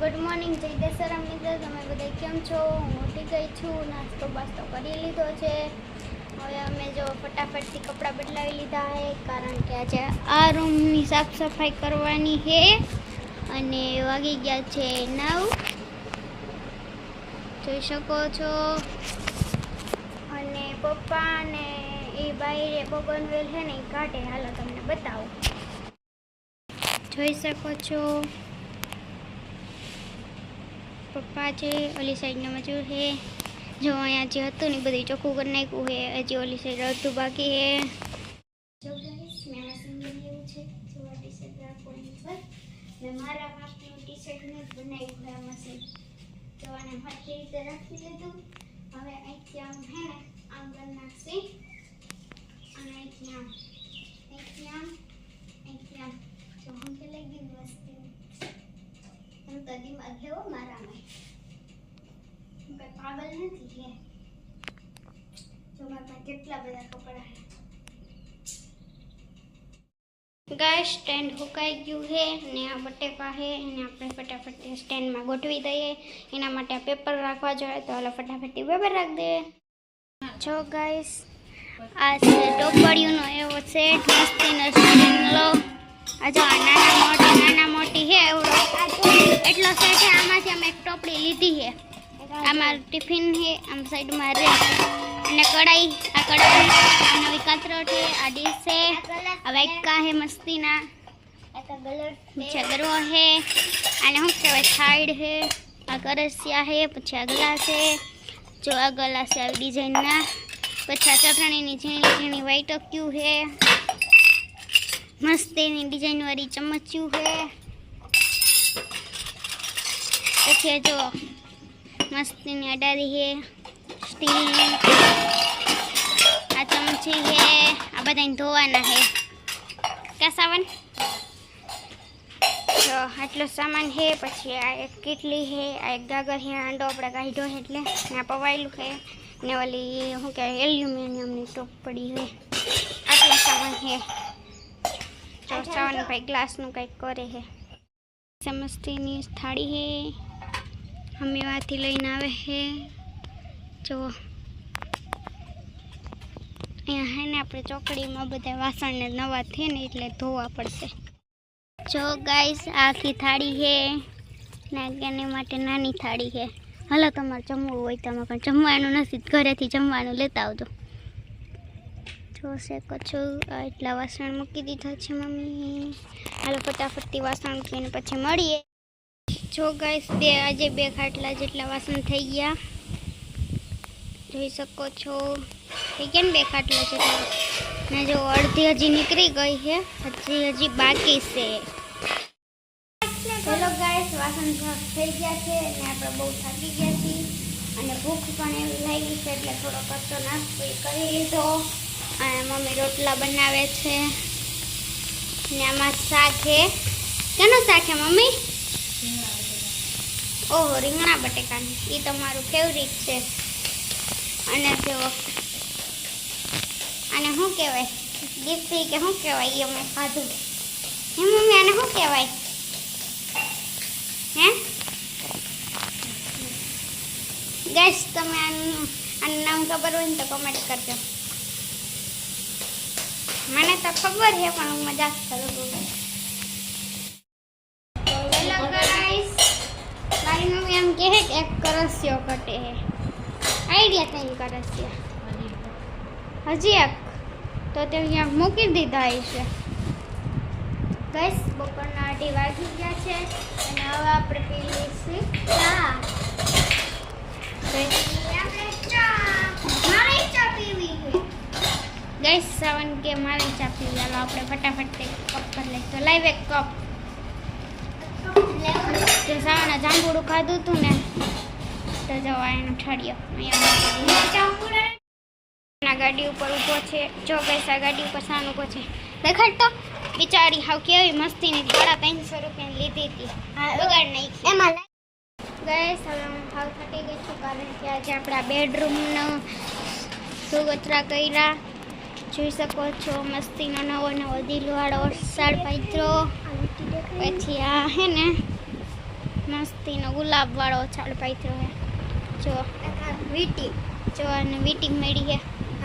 Good morning જય દશેરા મિત્રો. તમે બધા કેમ છો? હું ઉઠી ગઈ છું. નાસ્તો બાસ્તો કરી લીધો છે. હવે અમે જો ફટાફટથી કપડાં બદલાવી લીધા છે, કારણ કે આજે આ રૂમની સાફ સફાઈ કરવાની છે અને વાગી ગયા છે નવ. જોઈ શકો છો. અને પપ્પા ને એ બાયરે બગનવેલ છે ને કાઢે. હાલો તમને બતાવું. જોઈ શકો છો. પપ્પા છે ઓલી સાઈડના મજૂર છે જો અહીંયા જે હતું ને બધું ચોખ્ખું કરી નાખ્યું છે હજી ઓલી સાઈડ અડધું બાકી છે જો guys, મેં આ સિંગલ લેવું છે જો આ ટી શર્ટ રાખવાની પર મેં મારા માપનું ટી શર્ટનું જ બનાવ્યું છે આ મશીન તો આને હરખી રીતે રાખી લીધું હવે અહીંથી આમ હે ને આમ કરી નાખશે. અને અહીંથી આમ અહીંથી આમ. અહીંથી આમ જો હું કે લાગી મસ્તી એમ તો દિમાગ લેવો મારામાં હું કઈ પાગલ નથી કે જો મારા પાસે કેટલા બધા કપડા ગાય સ્ટેન્ડ હુકાઈ ગયું છે અને આ બટેકા છે એને આપણે ફટાફટ સ્ટેન્ડમાં ગોઠવી દઈએ એના માટે આ પેપર રાખવા જોઈએ તો હાલો ફટાફટ પેપર રાખી દઈએ જો ગાઈસ આ છે ટોપડીઓનો એવો સેટ મસ્તીનો સ્ટેન્ડ લો આ જો આ નાના મોટી નાના મોટી છે એવડો એટલો સેટ છે આમાંથી અમે એક ટોપડી લીધી છે આમાં ટિફિન છે, આમ સાઈડમાં રે. અને કઢાઈ, આ કઢાઈ આ નવી કચરો છે, આ ડીશ છે. આ વાઇકા છે મસ્તીના. પછી આ ગરવો છે અને શું કહેવાય સાઈડ છે, આ કરસિયા છે, પછી આ ગ્લાસ છે. જો આ ગ્લાસ છે આવી ડિઝાઇનના પછી આ ચટણીની ઝીણી ઝીણી વ્હાઈટ ક્યુ છે. મસ્તીની ડિઝાઇનવાળી ચમચ્યું છે. પછી જો મસ્તીની અડારી હે. સ્ટીલની આ ચમચી છે આ બધાને ધોવાના છે ક્યાં સાવન? તો આટલો સામાન છે પછી આ એક કેટલી છે આ એક ગાગર છે આંડો આપણે કાઢ્યો છે એટલે ને આ પવાયેલું છે ને ઓલી શું કહેવાય એલ્યુમિનિયમની ટોપ પડી છે આટલો સામાન છે સાવન ભાઈ ગ્લાસનું કંઈક કરે છે સમસ્તીની થાળી છે વાથી લઈને આવે છે. જો અહીંયા હે ને આપણે ચોકડીમાં બધા વાસણને નવા થયા ને એટલે ધોવા પડશે. જો ગાઈસ આખી થાળી છે. ને એની માટે નાની થાળી છે. હાલો, તમારે જમવું હોય તમે પણ જમવાનું નથી, ઘરેથી જમવાનું લેતા આવજો. જોશે કચ્છું એટલા વાસણ મૂકી દીધા છે મમ્મી. હાલો, ફટાફટથી વાસણ મૂકીને પછી મળીએ. જો ગાઈસ બે આજે બે ખાટલા જેટલા વાસણ થઈ ગયા. જોઈ શકો છો. થઈ ગયા ને બે ખાટલા જેટલા? ને જો અડધી હજી નીકળી ગઈ છે, હજી હજી બાકી છે. હેલો ગાઈસ વાસણ થઈ ગયા છે અને આપણે બહુ થાકી ગયા છીએ. અને ભૂખ પણ એવી લાગી છે એટલે થોડો કચ્ચો નાસ્તો કરી લીધો. અને મમ્મી રોટલા બનાવે છે. ને આમાં શાક છે. કેનું શાક છે મમ્મી? ઓહો, રીંગણા બટેકાનું. એ તમારું ફેવરિટ છે. અને જો, આને શું કહેવાય? ગીફ્ટી કે શું કહેવાય એ અમે ખાધું. હે મમ્મી, આને શું કહેવાય? હે? ગેસ તમે આનું આનું નામ ખબર હોય ને તો કમેન્ટ કરજો. મને તો ખબર છે, પણ હું મજાક કરું કરસ્યો કટે આઈડિયા થઈ કરસ્યા. હજી એક. તો તે અહીંયા મૂકી દીધા છે. ગઈસ બપોરના અઢી વાગી ગયા છે. અને હવે આપણે પી લઈશું ચા. સાવન કે મારી ચા ચાલો આપણે ફટાફટ તે કપ પર લઈ. તો લાઈવ એક કપ. તે જાંબુડું ખાધું હતું ને તો એનો ઠળિયો ગાડી ઉપર ઊભો છે. જો ગઈસ આ ગાડી ઉપર સાન ઊભો છે. દેખાડ તો. બિચારી હાવ કેવી મસ્તીની થોડા ત્રણસો રૂપિયા લીધી હતી. બગાડ નાખી એમાં ગઈસ હવે હું હાવ થકી ગઈ છું કારણ કે આજે આપણા બેડરૂમનો સુગતરા કર્યા. જોઈ શકો છો મસ્તીનો નવો નવો દિલવાળો સાડ પાત્રો પછી આ હે ને મસ્તીનો ગુલાબવાળો છાડ પાથરો છે જો, વીટી. જો, અને વીટી મેળી છે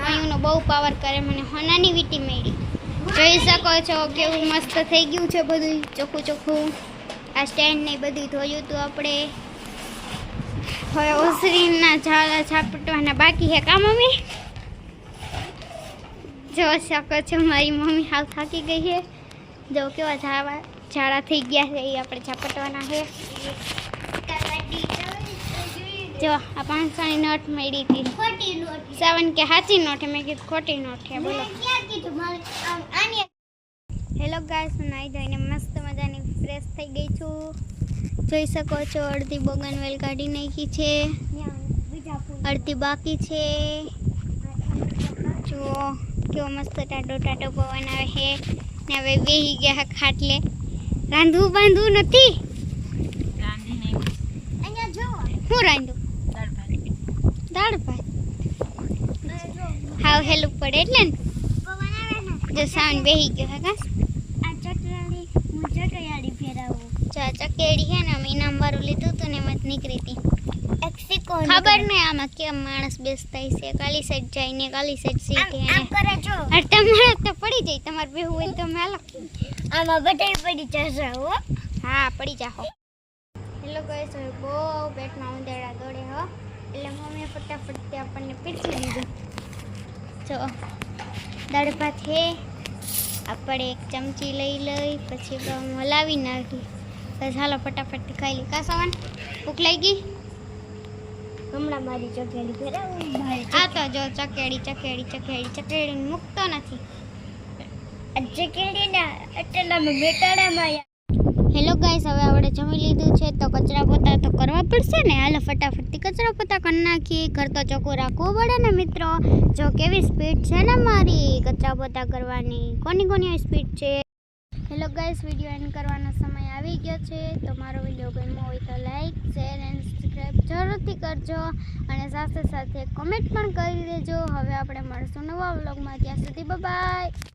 અહીંનો બહુ પાવર કરે મને. હોનાની વીટી મેળી. જોઈ શકો છો કેવું મસ્ત થઈ ગયું છે બધું. ચોખ્ખું ચોખ્ખું. આ સ્ટેન્ડ ને બધું ધોયું હતું આપણે. હવે ઓસરીના ઝાડા છાપટવાના બાકી છે કા મમ્મી? જોઈ શકો છો મારી મમ્મી હાલ થાકી ગઈ છે. જો કેવા ઝાડા ઝાડા થઈ ગયા છે એ આપણે છાપટવાના છે. જો આ પાંચસોની નોટ મળી હતી ખોટી નોટ સેવન કે સાચી નોટ છે મેં કીધું ખોટી નોટ છે બોલો મેં ક્યાં કીધું મારે આમ આની હેલો ગાઈસ હું નાઈ ધોઈને મસ્ત મજાની ફ્રેશ થઈ ગઈ છું જોઈ શકો છો અડધી બોગનવેલ કાઢી નાખી છે। ત્યાં બીજા ફૂલ. અડધી બાકી છે। જો કેવો મસ્ત ટાટો ટાટો પવન આવે છે। ને હવે બેહી ગયા ખાટલે। રાંધવું બાંધવું નથી? અહીંયા જો. હું રાંધું દાળ ભાત હાવ હેલું પડે એટલે ને? જો સાવન બેહી ગયો હે કાસ આ ચટણી હું ચટયાળી ફેરાવું જો ચકેડી છે ને અમે ઇનામ લીધું તું ને મત નીકળી હતી. એક્સિકો ખબર નહીં આમાં કેમ માણસ બેસતા કાલી સાઈડ જાય ને કાલી સાઈડ સીટ આમ કરે તમારે તો પડી જાય તમારે બેહવું હોય તો મેલો આમાં બધાય પડી જશે હો. હા પડી જાઓ હેલો ગાઈસ હવે બહુ પેટમાં ઉંદરડા દોડે હો. એટલે મમ્મીએ ફટાફટ આપણને પીરસી દીધું. જો દાળ ભાત આપણે એક ચમચી લઈ લઈ પછી હલાવી નાખી. બસ હાલો ફટાફટથી ખાઈ લઈ કા સવાન? ભૂખ લાગી? હમણાં મારી ચકેડી ફેરાવું આ તો જો ચકેડી ચકેડી ચકેડી. ચકેડી મૂકતો નથી. ચકેડી ના એટલામાં બેટાડામાં હેલો ગાઈસ હવે આપણે જમી લીધું છે, તો કચરા પોતા તો કરવા પડશે ને. હાલો ફટાફટથી કચરા પોતા કરી નાખીએ. ઘર તો ચોખ્ખું રાખવું પડે ને મિત્રો. જો કેવી સ્પીડ છે ને મારી કચરા પોતા કરવાની? કોની કોની સ્પીડ છે? હેલો ગાઈસ વીડિયો એન્ડ કરવાનો સમય આવી ગયો છે. તો મારો વીડિયો ગમ્યો હોય તો લાઈક શેર એન્ડ સબસ્ક્રાઈબ જરૂરથી કરજો. અને સાથે સાથે કોમેન્ટ પણ કરી દેજો. હવે આપણે મળશું નવા વ્લોગમાં ત્યાં સુધી બાય